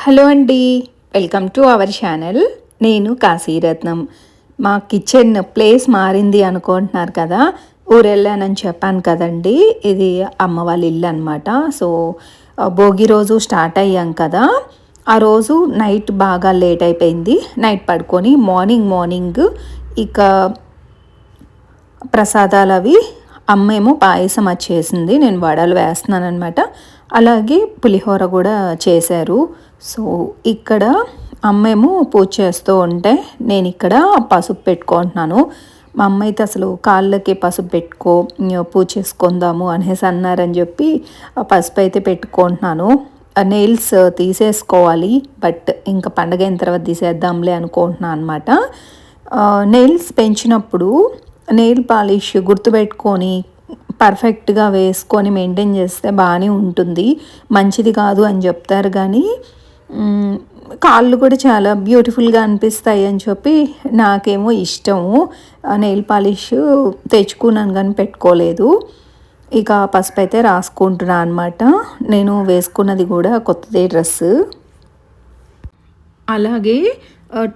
Hello అండి. Welcome to our channel. నేను కాశీరత్నం. మా కిచెన్ ప్లేస్ మారింది అనుకుంటున్నారు కదా? ఊరెళ్ళానని చెప్పాను కదండి. ఇది అమ్మ వాళ్ళ ఇల్లు అనమాట సో భోగి రోజు స్టార్ట్ అయ్యాం కదా? ఆ రోజు నైట్ బాగా లేట్ అయిపోయింది. నైట్ పడుకొని మార్నింగ్ మార్నింగ్ ఇక ప్రసాదాలు అవి అమ్మేమో పాయసం వచ్చేసింది. నేను వడలు వేస్తున్నాను అనమాట అలాగే పులిహోర కూడా చేశారు. సో ఇక్కడ అమ్మేమో పూజ చేస్తూ ఉంటే నేను ఇక్కడ పసుపు పెట్టుకుంటున్నాను. మా అమ్మ అయితే అసలు కాళ్ళకి పసుపు పెట్టుకో పూజ చేసుకుందాము అనేసి అన్నారని చెప్పి పసుపు అయితే పెట్టుకుంటున్నాను. నెయిల్స్ తీసేసుకోవాలి బట్ ఇంకా పండగ అయిన తర్వాత తీసేద్దాంలే అనుకుంటున్నాను అనమాట నెయిల్స్ పెంచినప్పుడు నెయిల్ పాలిష్ గుర్తుపెట్టుకొని పర్ఫెక్ట్గా వేసుకొని మెయింటైన్ చేస్తే బాగానే ఉంటుంది. మంచిది కాదు అని చెప్తారు కానీ కాళ్ళు కూడా చాలా బ్యూటిఫుల్గా అనిపిస్తాయి అని చెప్పి నాకేమో ఇష్టము నెయిల్ పాలిష్ తెచ్చుకున్నాను కానీ పెట్టుకోలేదు. ఇక పసుపు అయితే రాసుకుంటున్నా అనమాట నేను వేసుకున్నది కూడా కొత్తదే డ్రెస్ అలాగే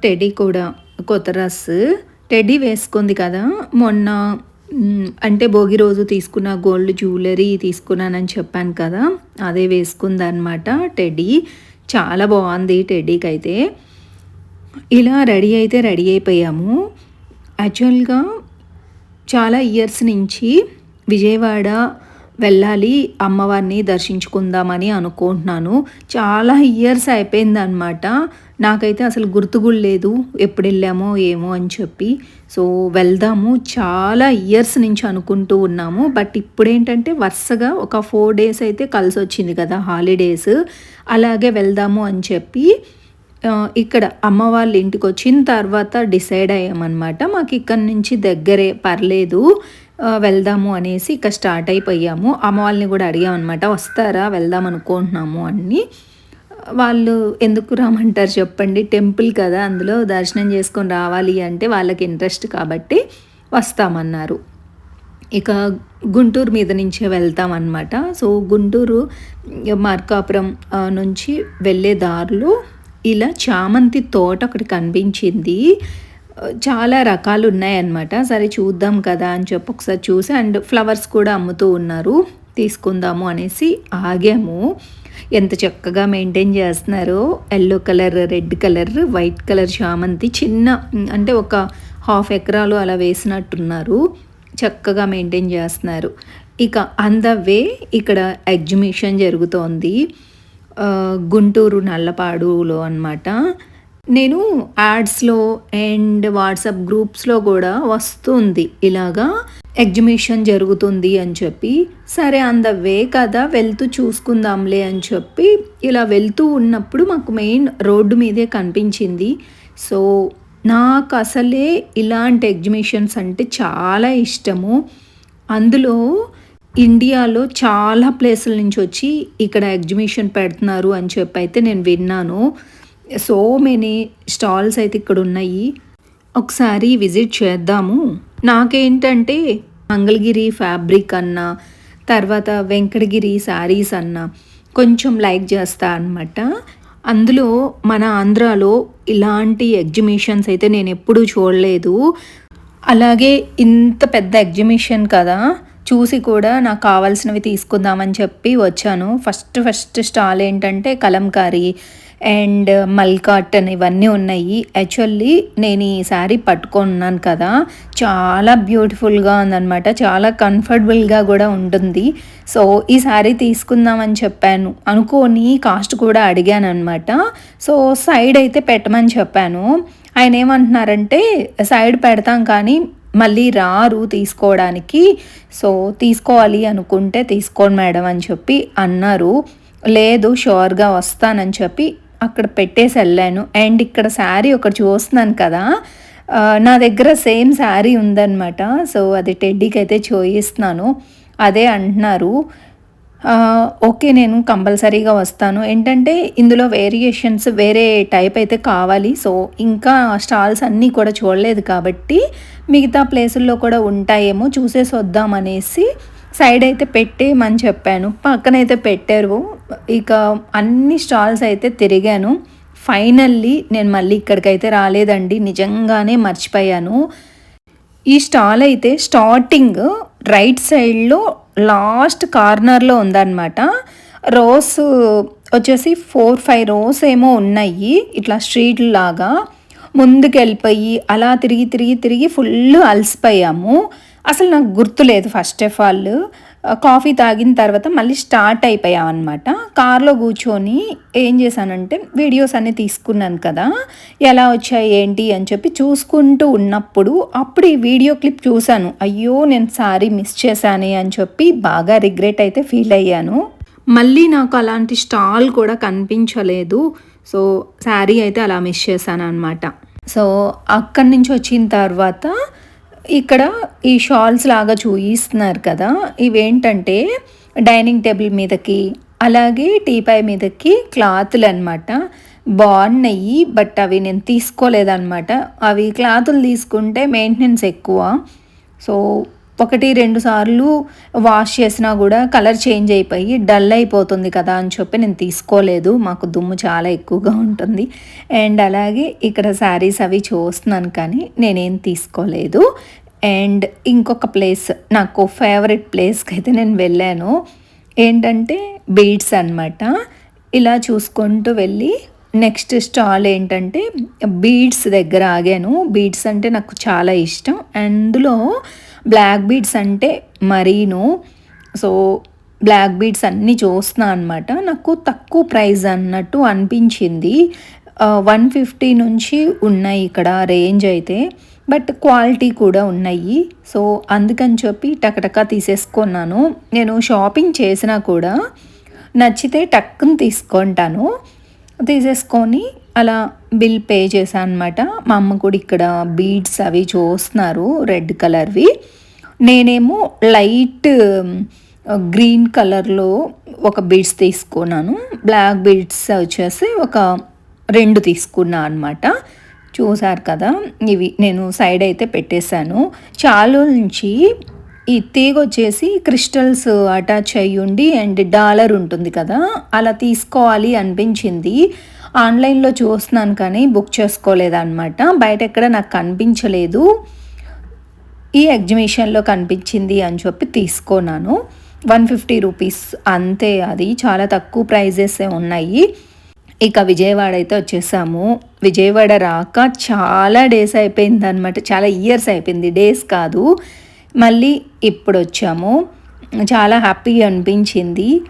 టెడీ కూడా కొత్త డ్రెస్ టెడీ వేసుకుంది కదా మొన్న అంటే భోగి రోజు తీసుకున్న గోల్డ్ జ్యువెలరీ తీసుకున్నానని చెప్పాను కదా అదే వేసుకుందనమాట టెడ్డీ. చాలా బాగుంది టెడ్డీకి అయితే ఇలా రెడీ అయితే రెడీ అయిపోయాము. యాక్చువల్గా చాలా ఇయర్స్ నుంచి విజయవాడ వెళ్ళాలి అమ్మవారిని దర్శించుకుందామని అనుకుంటున్నాను. చాలా ఇయర్స్ అయిపోయిందనమాట నాకైతే అసలు గుర్తుగుడు లేదు ఎప్పుడు వెళ్ళామో ఏమో అని చెప్పి. సో వెళ్దాము. చాలా ఇయర్స్ నుంచి అనుకుంటూ ఉన్నాము. బట్ ఇప్పుడేంటంటే వరుసగా ఒక ఫోర్ డేస్ అయితే కలిసి వచ్చింది కదా హాలిడేస్ అలాగే వెళ్దాము అని చెప్పి ఇక్కడ అమ్మ వాళ్ళ ఇంటికి వచ్చిన తర్వాత డిసైడ్ అయ్యామన్నమాట. మాకు ఇక్కడ నుంచి దగ్గరే పర్లేదు. వెళ్దాము అనేసి ఇక స్టార్ట్ అయిపోయాము. అమ్మ వాళ్ళని కూడా అడిగామన్నమాట వస్తారా? వెళ్దాం అనుకుంటున్నాము అని వాళ్ళు ఎందుకు రామంటారు చెప్పండి. టెంపుల్ కదా అందులో దర్శనం చేసుకొని రావాలి అంటే వాళ్ళకి ఇంట్రెస్ట్ కాబట్టి వస్తామన్నారు. ఇక గుంటూరు మీద నుంచే వెళ్తామన్నమాట. సో గుంటూరు మార్కాపురం నుంచి వెళ్ళే దారిలో ఇలా చామంతి తోట ఒకటి కనిపించింది. చాలా రకాలు ఉన్నాయన్నమాట సరే చూద్దాం కదా అని చెప్పి ఒకసారి చూసి అండ్ ఫ్లవర్స్ కూడా అమ్ముతూ ఉన్నారు. తీసుకుందాము అనేసి ఆగాము. ఎంత చక్కగా మెయింటైన్ చేస్తున్నారో. Yellow colour red colour white colour చామంతి చిన్న అంటే ఒక హాఫ్ ఎకరాలు అలా వేసినట్టున్నారు. చక్కగా మెయింటైన్ చేస్తున్నారు. ఇక అన్ ద వే ఇక్కడ ఎగ్జిబిషన్ జరుగుతోంది. గుంటూరు నల్లపాడులో అనమాట నేను యాడ్స్లో అండ్ వాట్సాప్ గ్రూప్స్లో కూడా వస్తుంది. ఇలాగా ఎగ్జిబిషన్ జరుగుతుంది అని చెప్పి సరే అంద వే కదా వెళ్తూ చూసుకుందాంలే అని చెప్పి ఇలా వెళ్తూ ఉన్నప్పుడు మాకు మెయిన్ రోడ్డు మీదే కనిపించింది. సో నాకు అసలే ఇలాంటి ఎగ్జిబిషన్స్ అంటే చాలా ఇష్టము. అందులో ఇండియాలో చాలా ప్లేసుల నుంచి వచ్చి ఇక్కడ ఎగ్జిబిషన్ పెడుతున్నారు అని చెప్పి అయితే నేను విన్నాను. సో మెనీ స్టాల్స్ అయితే ఇక్కడ ఉన్నాయి ఒకసారి విజిట్ చేద్దాము. నాకేంటంటే మంగళగిరి ఫ్యాబ్రిక్ అన్న తర్వాత వెంకటగిరి శారీస్ అన్న కొంచెం లైక్ చేస్తా అనమాట అందులో మన ఆంధ్రాలో ఇలాంటి ఎగ్జిబిషన్స్ అయితే నేను ఎప్పుడూ చూడలేదు. అలాగే ఇంత పెద్ద ఎగ్జిబిషన్ కదా చూసి కూడా నాకు కావాల్సినవి తీసుకుందామని చెప్పి వచ్చాను. ఫస్ట్ ఫస్ట్ స్టాల్ ఏంటంటే కలంకారీ. అండ్ మల్కాటన్ ఇవన్నీ ఉన్నాయి. యాక్చువల్లీ నేను ఈ శారీ పట్టుకున్నాను కదా. చాలా బ్యూటిఫుల్గా ఉందనమాట చాలా కంఫర్టబుల్గా కూడా ఉంటుంది. సో ఈ శారీ తీసుకుందామని చెప్పాను. అనుకోని కాస్ట్ కూడా అడిగాను అనమాట సో సైడ్ అయితే పెట్టమని చెప్పాను. ఆయన ఏమంటున్నారంటే సైడ్ పెడతాం కానీ మళ్ళీ రారు తీసుకోవడానికి. సో తీసుకోవాలి అనుకుంటే తీసుకోండి మేడం అని చెప్పి అన్నారు. లేదు షూర్గా వస్తానని చెప్పి అక్కడ పెట్టేసి వెళ్ళాను. అండ్ ఇక్కడ శారీ ఒకటి చూస్తున్నాను కదా నా దగ్గర సేమ్ శారీ ఉందన్నమాట. సో అది టెడ్డీకి అయితే చూయిస్తున్నాను అదే అంటున్నారు. ఓకే నేను కంపల్సరీగా వస్తాను. ఏంటంటే ఇందులో వేరియేషన్స్ వేరే టైప్ అయితే కావాలి. సో ఇంకా స్టాల్స్ అన్నీ కూడా చూడలేదు కాబట్టి మిగతా ప్లేసుల్లో కూడా ఉంటాయేమో చూసేసి వద్దామనేసి సైడ్ అయితే పెట్టేయమని చెప్పాను. పక్కనైతే పెట్టారు. ఇక అన్ని స్టాల్స్ అయితే తిరిగాను. ఫైనల్లీ నేను మళ్ళీ ఇక్కడికైతే రాలేదండి. నిజంగానే మర్చిపోయాను. ఈ స్టాల్ అయితే స్టార్టింగ్ రైట్ సైడ్లో లాస్ట్ కార్నర్లో ఉందన్నమాట. రోస్ వచ్చేసి ఫోర్ ఫైవ్ రోస్ ఏమో ఉన్నాయి. ఇట్లా స్ట్రీట్ లాగా ముందుకు వెళ్ళిపోయి అలా తిరిగి తిరిగి తిరిగి ఫుల్ అలసిపోయాము. అసలు నాకు గుర్తులేదు ఫస్ట్ ఆఫ్ ఆల్. కాఫీ తాగిన తర్వాత మళ్ళీ స్టార్ట్ అయిపోయాం అనమాట కార్లో కూర్చొని ఏం చేశానంటే వీడియోస్ అన్నీ తీసుకున్నాను కదా ఎలా వచ్చాయి ఏంటి అని చెప్పి చూసుకుంటూ ఉన్నప్పుడు అప్పుడు ఈ వీడియో క్లిప్ చూశాను. అయ్యో నేను సారీ మిస్ చేశానే అని చెప్పి బాగా రిగ్రెట్ అయితే ఫీల్ అయ్యాను. మళ్ళీ నాకు అలాంటి స్టాల్ కూడా కనిపించలేదు. సో శారీ అయితే అలా మిస్ చేశాను అనమాట సో అక్కడి నుంచి వచ్చిన తర్వాత ఇక్కడ ఈ షాల్స్ లాగా చూయిస్తున్నారు కదా ఇవేంటంటే డైనింగ్ టేబుల్ మీదకి అలాగే టీపై మీదకి క్లాతులు అనమాట బాగున్నాయి బట్ అవి నేను తీసుకోలేదన్నమాట. అవి క్లాతులు తీసుకుంటే మెయింటెనెన్స్ ఎక్కువ. సో ఒకటి రెండు సార్లు వాష్ చేసినా కూడా కలర్ చేంజ్ అయిపోయి డల్ అయిపోతుంది కదా అని చెప్పి నేను తీసుకోలేదు. మాకు దుమ్ము చాలా ఎక్కువగా ఉంటుంది. అండ్ అలాగే ఇక్కడ శారీస్ అవి చూస్తున్నాను కానీ నేనేం తీసుకోలేదు. అండ్ ఇంకొక ప్లేస్ నాకు ఫేవరెట్ ప్లేస్కి అయితే నేను వెళ్ళాను. ఏంటంటే బీడ్స్ అనమాట ఇలా చూసుకుంటూ వెళ్ళి నెక్స్ట్ స్టాల్ ఏంటంటే బీడ్స్ దగ్గర ఆగాను. బీడ్స్ అంటే నాకు చాలా ఇష్టం. అందులో బ్లాక్ బీడ్స్ అంటే మరీను. సో బ్లాక్ బీడ్స్ అన్నీ చూస్తున్నా అనమాట నాకు తక్కువ ప్రైస్ అన్నట్టు అనిపించింది. వన్ ఫిఫ్టీ నుంచి ఉన్నాయి ఇక్కడ రేంజ్ అయితే. బట్ క్వాలిటీ కూడా ఉన్నాయి. సో అందుకని చెప్పి టకటక తీసేసుకున్నాను. నేను షాపింగ్ చేసినా కూడా నచ్చితే టక్కుని తీసుకుంటాను. తీసేసుకొని అలా బిల్ పే చేశాను అనమాట మా అమ్మ కూడా ఇక్కడ బీడ్స్ అవి చూస్తున్నారు రెడ్ కలర్వి. నేనేమో లైట్ గ్రీన్ కలర్లో ఒక బీడ్స్ తీసుకున్నాను. బ్లాక్ బీడ్స్ వచ్చేసి ఒక రెండు తీసుకున్నా అనమాట చూసారు కదా ఇవి నేను సైడ్ అయితే పెట్టేశాను. చాలా నుంచి ఈ తీగ వచ్చేసి క్రిస్టల్స్ అటాచ్ అయ్యి ఉండి అండ్ డాలర్ ఉంటుంది కదా అలా తీసుకోవాలి అనిపించింది. ఆన్లైన్లో చూస్తున్నాను కానీ బుక్ చేసుకోలేదన్నమాట. బయట ఎక్కడ నాకు కనిపించలేదు. ఈ ఎగ్జిబిషన్లో కనిపించింది అని చెప్పి తీసుకున్నాను. వన్ ఫిఫ్టీ రూపీస్ అంతే అది. చాలా తక్కువ ప్రైజెస్ ఉన్నాయి. ఇక విజయవాడ అయితే వచ్చేసాము. విజయవాడ రాక చాలా డేస్ అయిపోయింది అనమాట చాలా ఇయర్స్ అయిపోయింది. డేస్ కాదు. మళ్ళీ ఇప్పుడు వచ్చాము చాలా హ్యాపీ అనిపించింది.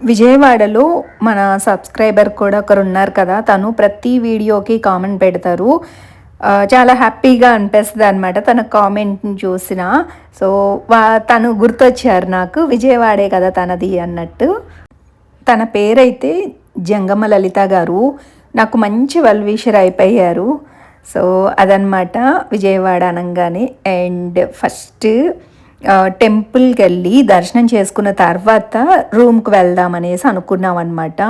విజయవాడలో మన సబ్స్క్రైబర్ కూడా ఒకరు ఉన్నారు కదా తను ప్రతి వీడియోకి కామెంట్ పెడతారు. చాలా హ్యాపీగా అనిపిస్తుంది అనమాట తన కామెంట్ని చూసిన. సో వా తను గుర్తొచ్చారు నాకు విజయవాడే కదా తనది అన్నట్టు. తన పేరైతే జంగమ లలిత గారు నాకు మంచి వెల్విషర్ అయిపోయారు. సో అదనమాట విజయవాడ అనగానే. అండ్ ఫస్ట్ టెంపుల్కి వెళ్ళి దర్శనం చేసుకున్న తర్వాత రూమ్కి వెళ్దాం అనేసి అనుకున్నాం అనమాట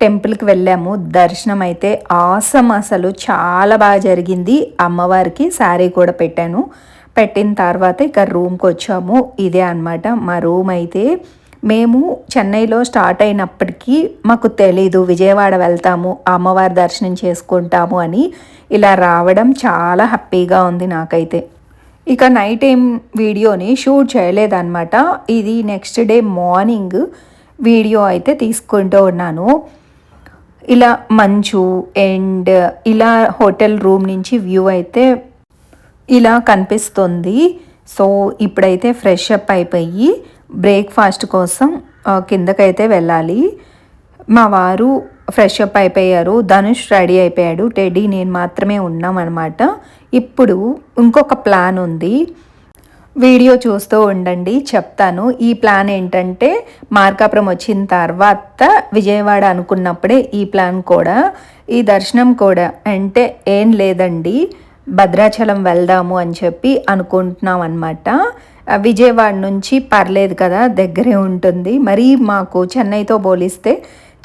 టెంపుల్కి వెళ్ళాము. దర్శనం అయితే ఆసం అసలు చాలా బాగా జరిగింది. అమ్మవారికి శారీ కూడా పెట్టాను. పెట్టిన తర్వాత ఇక రూమ్కి వచ్చాము. ఇదే అనమాట మా రూమ్ అయితే మేము చెన్నైలో స్టార్ట్ అయినప్పటికీ మాకు తెలీదు. విజయవాడ వెళ్తాము అమ్మవారి దర్శనం చేసుకుంటాము అని ఇలా రావడం చాలా హ్యాపీగా ఉంది నాకైతే. ఇక నైట్ ఏం వీడియోని షూట్ చేయలేదన్నమాట. ఇది నెక్స్ట్ డే మార్నింగ్ వీడియో అయితే తీసుకుంటూ ఉన్నాను. ఇలా మంచు అండ్ ఇలా హోటల్ రూమ్ నుంచి వ్యూ అయితే ఇలా కనిపిస్తుంది. సో ఇప్పుడైతే ఫ్రెష్ అప్ అయిపోయి బ్రేక్ఫాస్ట్ కోసం కిందకైతే వెళ్ళాలి. మా వారు ఫ్రెష్ అప్ అయిపోయారు. ధనుష్ రెడీ అయిపోయాడు. టెడీ నేను మాత్రమే ఉన్నాం అనమాట ఇప్పుడు ఇంకొక ప్లాన్ ఉంది. వీడియో చూస్తూ ఉండండి. చెప్తాను. ఈ ప్లాన్ ఏంటంటే మార్కాపురం వచ్చిన తర్వాత విజయవాడ అనుకున్నప్పుడే ఈ ప్లాన్ కూడా ఈ దర్శనం కూడా. అంటే ఏం లేదండి. భద్రాచలం వెళ్దాము అని చెప్పి అనుకుంటున్నాం అనమాట విజయవాడ నుంచి పర్లేదు కదా దగ్గరే ఉంటుంది. మరి మాకు చెన్నైతో పోలిస్తే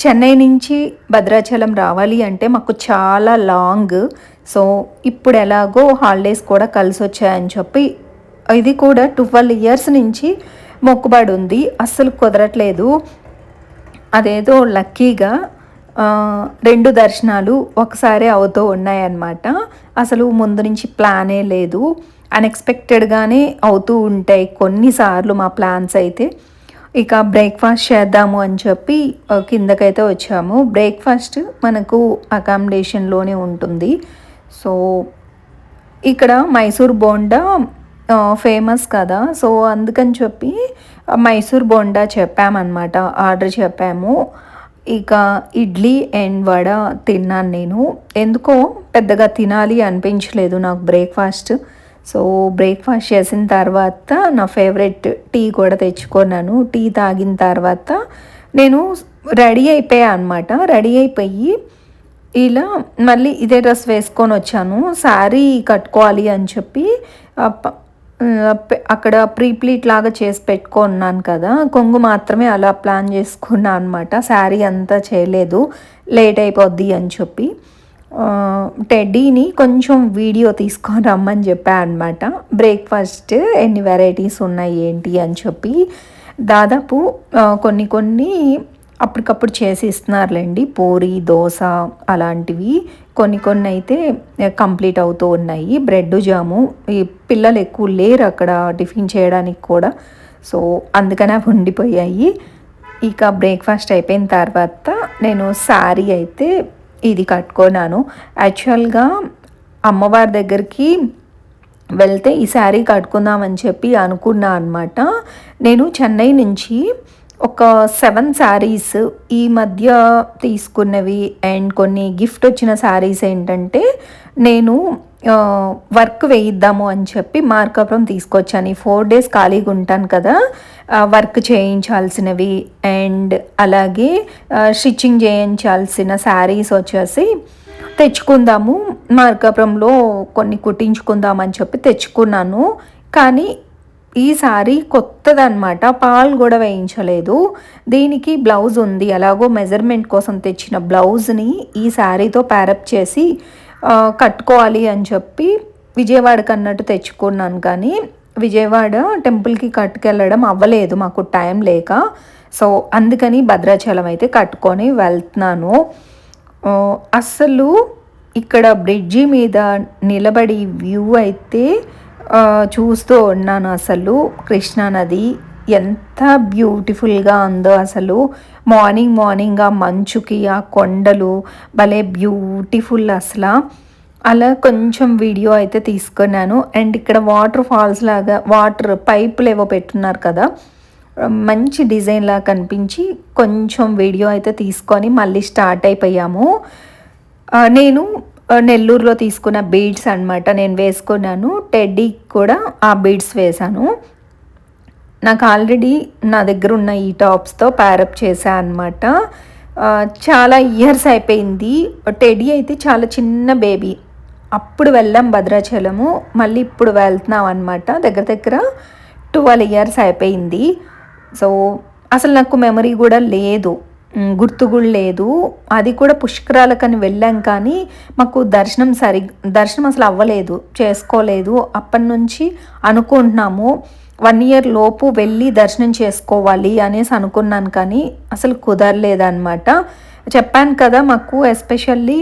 చెన్నై నుంచి భద్రాచలం రావాలి అంటే మాకు చాలా లాంగ్. సో ఇప్పుడు ఎలాగో హాలిడేస్ కూడా కలిసి వచ్చాయని చెప్పి ఇది కూడా ట్వెల్వ్ ఇయర్స్ నుంచి మొక్కుబడి ఉంది అస్సలు కుదరట్లేదు. అదేదో లక్కీగా రెండు దర్శనాలు ఒకసారి అవుతూ ఉన్నాయన్నమాట. అసలు ముందు నుంచి ప్లానే లేదు. అన్ఎక్స్పెక్టెడ్గానే అవుతూ ఉంటాయి కొన్నిసార్లు మా ప్లాన్స్ అయితే. ఇక బ్రేక్ఫాస్ట్ చేద్దాము అని చెప్పి కిందకైతే వచ్చాము. బ్రేక్ఫాస్ట్ మనకు అకామిడేషన్లోనే ఉంటుంది. సో ఇక్కడ మైసూర్ బోండా ఫేమస్ కదా. సో అందుకని చెప్పి మైసూర్ బోండా చెప్పామన్నమాట. ఆర్డర్ చెప్పాము. ఇక ఇడ్లీ అండ్ వడ తిన్నాను నేను. ఎందుకో పెద్దగా తినాలి అనిపించలేదు నాకు బ్రేక్ఫాస్ట్. సో బ్రేక్ఫాస్ట్ చేసిన తర్వాత నా ఫేవరెట్ టీ కూడా తెచ్చుకున్నాను. టీ తాగిన తర్వాత నేను రెడీ అయిపోయా అనమాట రెడీ అయిపోయి ఇలా మళ్ళీ ఇదే డ్రెస్ వేసుకొని వచ్చాను. శారీ కట్టుకోవాలి అని చెప్పి అక్కడ ప్రీప్లీట్ లాగా చేసి పెట్టుకున్నాను కదా. కొంగు మాత్రమే అలా ప్లాన్ చేసుకున్నాను అనమాట శారీ అంతా చేయలేదు. లేట్ అయిపోద్ది అని చెప్పి. టెడ్డీని కొంచెం వీడియో తీసుకొని రమ్మని చెప్పా అనమాట బ్రేక్ఫాస్ట్ ఎన్ని వెరైటీస్ ఉన్నాయి ఏంటి అని చెప్పి. దాదాపు కొన్ని కొన్ని అప్పటికప్పుడు చేసి ఇస్తున్నారులేండి పూరి దోశ అలాంటివి. కొన్ని కొన్ని అయితే కంప్లీట్ అవుతూ ఉన్నాయి. బ్రెడ్ జాము ఈ పిల్లలు ఎక్కువ లేరు అక్కడ టిఫిన్ చేయడానికి కూడా. సో అందుకనే అవి ఉండిపోయాయి. ఇక బ్రేక్ఫాస్ట్ అయిపోయిన తర్వాత నేను శారీ అయితే ఇది కట్టుకున్నాను. యాక్చువల్గా అమ్మవారి దగ్గరికి వెళ్తే ఈ శారీ కట్టుకుందామని చెప్పి అనుకున్నా అనమాట నేను చెన్నై నుంచి ఒక సెవెన్ శారీస్ ఈ మధ్య తీసుకున్నవి అండ్ కొన్ని గిఫ్ట్ వచ్చిన శారీస్ ఏంటంటే నేను వర్క్ వేయిద్దాము అని చెప్పి మార్కాపురం తీసుకొచ్చాను. ఈ ఫోర్ డేస్ ఖాళీగా ఉంటాను కదా వర్క్ చేయించాల్సినవి అండ్ అలాగే స్టిచ్చింగ్ చేయించాల్సిన శారీస్ వచ్చేసి తెచ్చుకుందాము. మార్కాపురంలో కొన్ని కుట్టించుకుందామని చెప్పి తెచ్చుకున్నాను. కానీ ఈ సారీ కొత్తదనమాట పాలు కూడా వేయించలేదు. దీనికి బ్లౌజ్ ఉంది. అలాగో మెజర్మెంట్ కోసం తెచ్చిన బ్లౌజ్ని ఈ శారీతో ప్యారప్ చేసి కట్టుకోవాలి అని చెప్పి విజయవాడకి అన్నట్టు తెచ్చుకున్నాను. కానీ విజయవాడ టెంపుల్కి కట్టుకెళ్ళడం అవ్వలేదు మాకు టైం లేక. సో అందుకని భద్రాచలం అయితే కట్టుకొని వెళ్తున్నాను. అస్సలు ఇక్కడ బ్రిడ్జి మీద నిలబడి వ్యూ అయితే చూస్తూ ఉన్నాను అసలు కృష్ణానది. ఎంత బ్యూటిఫుల్గా ఉందో అసలు. మార్నింగ్ మార్నింగ్ ఆ మంచుకి ఆ కొండలు భలే బ్యూటిఫుల్ అసలు. అలా కొంచెం వీడియో అయితే తీసుకున్నాను. అండ్ ఇక్కడ వాటర్ ఫాల్స్ లాగా వాటర్ పైపులు ఏవో పెట్టున్నారు కదా. మంచి డిజైన్ కనిపించి కొంచెం వీడియో అయితే తీసుకొని మళ్ళీ స్టార్ట్ అయిపోయాము. నేను నెల్లూరులో తీసుకున్న బీడ్స్ అనమాట నేను వేసుకున్నాను. టెడ్డీకి కూడా ఆ బీడ్స్ వేశాను. నాకు ఆల్రెడీ నా దగ్గర ఉన్న ఈ టాప్స్తో ప్యారప్ చేశా అనమాట చాలా ఇయర్స్ అయిపోయింది. టెడీ అయితే చాలా చిన్న బేబీ అప్పుడు వెళ్ళాం భద్రాచలము. మళ్ళీ ఇప్పుడు వెళ్తున్నాం అనమాట దగ్గర దగ్గర ట్వెల్వ్ ఇయర్స్ అయిపోయింది. సో అసలు నాకు మెమరీ కూడా లేదు. గుర్తు కూడా లేదు. అది కూడా పుష్కరాలకని వెళ్ళాం కానీ మాకు దర్శనం సరి దర్శనం అసలు అవ్వలేదు. చేసుకోలేదు. అప్పటి నుంచి అనుకుంటున్నాము. వన్ ఇయర్ లోపు వెళ్ళి దర్శనం చేసుకోవాలి అనేసి అనుకున్నాను కానీ అసలు కుదరలేదన్నమాట. చెప్పాను కదా మాకు ఎస్పెషల్లీ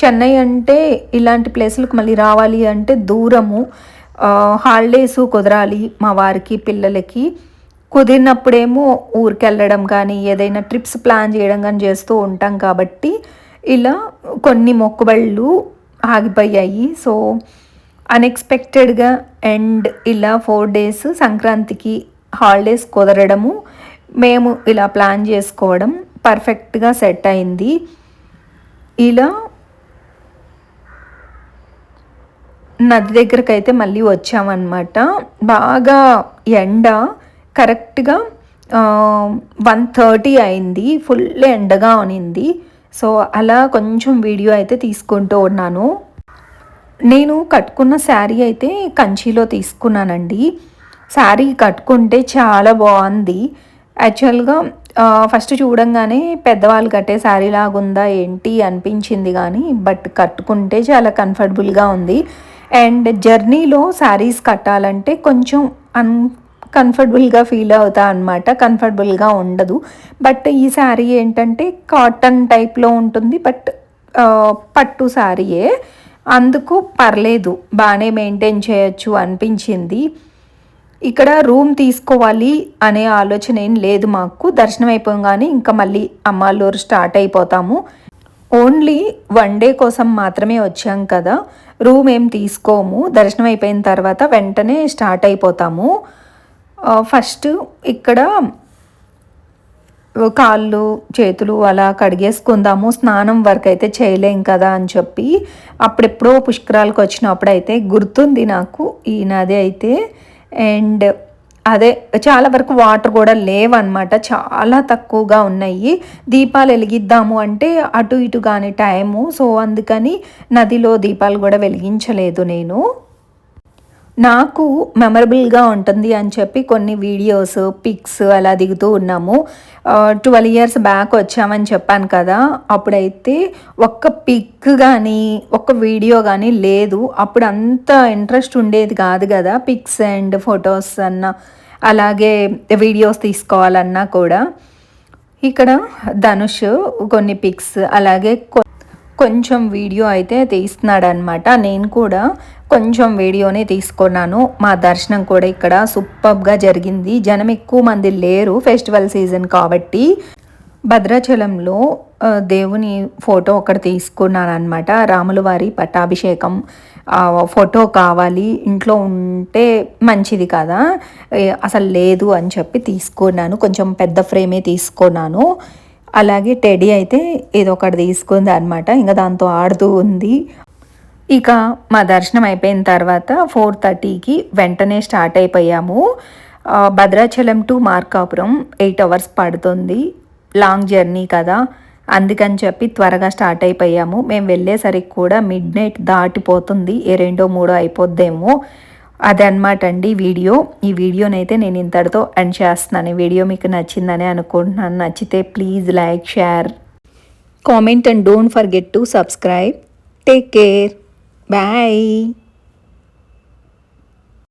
చెన్నై అంటే ఇలాంటి ప్లేసులకు మళ్ళీ రావాలి అంటే దూరము. హాలిడేస్ కుదరాలి మా వారికి పిల్లలకి. కుదిరినప్పుడేమో ఊరికి వెళ్ళడం కానీ ఏదైనా ట్రిప్స్ ప్లాన్ చేయడం కానీ చేస్తూ ఉంటాం కాబట్టి ఇలా కొన్ని మొక్కుబళ్ళు ఆగిపోయాయి. సో అన్ఎక్స్పెక్టెడ్గా అండ్ ఇలా ఫోర్ డేస్ సంక్రాంతికి హాలిడేస్ కుదరడము. మేము ఇలా ప్లాన్ చేసుకోవడం పర్ఫెక్ట్గా సెట్ అయింది. ఇలా నది దగ్గరకు అయితే మళ్ళీ వచ్చామన్నమాట. బాగా ఎండ కరెక్ట్గా వన్ థర్టీ అయింది. ఫుల్ ఎండగా ఉనింది సో అలా కొంచెం వీడియో అయితే తీసుకుంటూ ఉన్నాను. నేను కట్టుకున్న శారీ అయితే కంచిలో తీసుకున్నానండి. శారీ కట్టుకుంటే చాలా బాగుంది. యాక్చువల్గా ఫస్ట్ చూడంగానే పెద్దవాళ్ళు కట్టే శారీ లాగుందా ఏంటి అనిపించింది కానీ బట్ కట్టుకుంటే చాలా కంఫర్టబుల్గా ఉంది. అండ్ జర్నీలో శారీస్ కట్టాలంటే కొంచెం అన్ కంఫర్టబుల్గా ఫీల్ అవుతా అనమాట కంఫర్టబుల్గా ఉండదు. బట్ ఈ శారీ ఏంటంటే కాటన్ టైప్లో ఉంటుంది. బట్ పట్టు శారీయే. అందుకు పర్లేదు బాగానే మెయింటైన్ చేయొచ్చు అనిపించింది. ఇక్కడ రూమ్ తీసుకోవాలి అనే ఆలోచన ఏం లేదు మాకు దర్శనం అయిపోగానే ఇంకా మళ్ళీ అమ్మాలూరు స్టార్ట్ అయిపోతాము. ఓన్లీ వన్ డే కోసం మాత్రమే వచ్చాం కదా రూమ్ ఏం తీసుకోము దర్శనం అయిపోయిన తర్వాత వెంటనే స్టార్ట్ అయిపోతాము. Uh, ఫస్ట్ ఇక్కడ కాళ్ళు చేతులు అలా కడిగేసుకుందాము స్నానం వరకు అయితే చేయలేం కదా అని చెప్పి అప్పుడెప్పుడో పుష్కరాలకు వచ్చినప్పుడు అయితే గుర్తుంది నాకు ఈ నది అయితే. అండ్ అదే చాలా వరకు వాటర్ కూడా లేవన్నమాట చాలా తక్కువగా ఉన్నాయి. దీపాలు వెలిగిద్దాము అంటే అటు ఇటు కానీ టైము సో అందుకని నదిలో దీపాలు కూడా వెలిగించలేదు నేను. నాకు మెమరబుల్గా ఉంటుంది అని చెప్పి కొన్ని వీడియోస్ పిక్స్ అలా దిగుతూ ఉన్నాము. ట్వెల్వ్ ఇయర్స్ బ్యాక్ వచ్చామని చెప్పాను కదా అప్పుడైతే ఒక్క పిక్ కానీ ఒక్క వీడియో కానీ లేదు. అప్పుడు అంత ఇంట్రెస్ట్ ఉండేది కాదు కదా పిక్స్ అండ్ ఫొటోస్ అన్న అలాగే వీడియోస్ తీసుకోవాలన్నా కూడా. ఇక్కడ ధనుష్ కొన్ని పిక్స్ అలాగే కొంచెం వీడియో అయితే తీస్తున్నాడు అనమాట నేను కూడా కొంచెం వీడియోనే తీసుకున్నాను. మా దర్శనం కూడా ఇక్కడ సూపర్గా జరిగింది. జనం ఎక్కువ మంది లేరు ఫెస్టివల్ సీజన్ కాబట్టి. భద్రాచలంలో దేవుని ఫోటో ఒకటి తీసుకున్నాను అనమాట రాముల వారి పట్టాభిషేకం. ఫోటో కావాలి ఇంట్లో ఉంటే మంచిది కదా. అసలు లేదు అని చెప్పి తీసుకున్నాను. కొంచెం పెద్ద ఫ్రేమే తీసుకున్నాను. అలాగే టెడీ అయితే ఏదో ఒకటి తీసుకుంది అనమాట ఇంకా దాంతో ఆడుతూ ఉంది. ఇక మా దర్శనం అయిపోయిన తర్వాత ఫోర్ థర్టీకి వెంటనే స్టార్ట్ అయిపోయాము. Bhadrachalam to Markapuram eight hours పడుతుంది. లాంగ్ జర్నీ కదా. అందుకని చెప్పి త్వరగా స్టార్ట్ అయిపోయాము. మేము వెళ్ళేసరికి కూడా మిడ్ నైట్ దాటిపోతుంది. ఏ రెండో మూడో అయిపోద్దేమో. అదనమాట అండి వీడియో. ఈ వీడియోనైతే నేను ఇంతటితో ఎండ్ చేస్తున్నాను. వీడియో మీకు నచ్చిందని అనుకుంటున్నాను. నచ్చితే please like share comment and don't forget to subscribe take care bye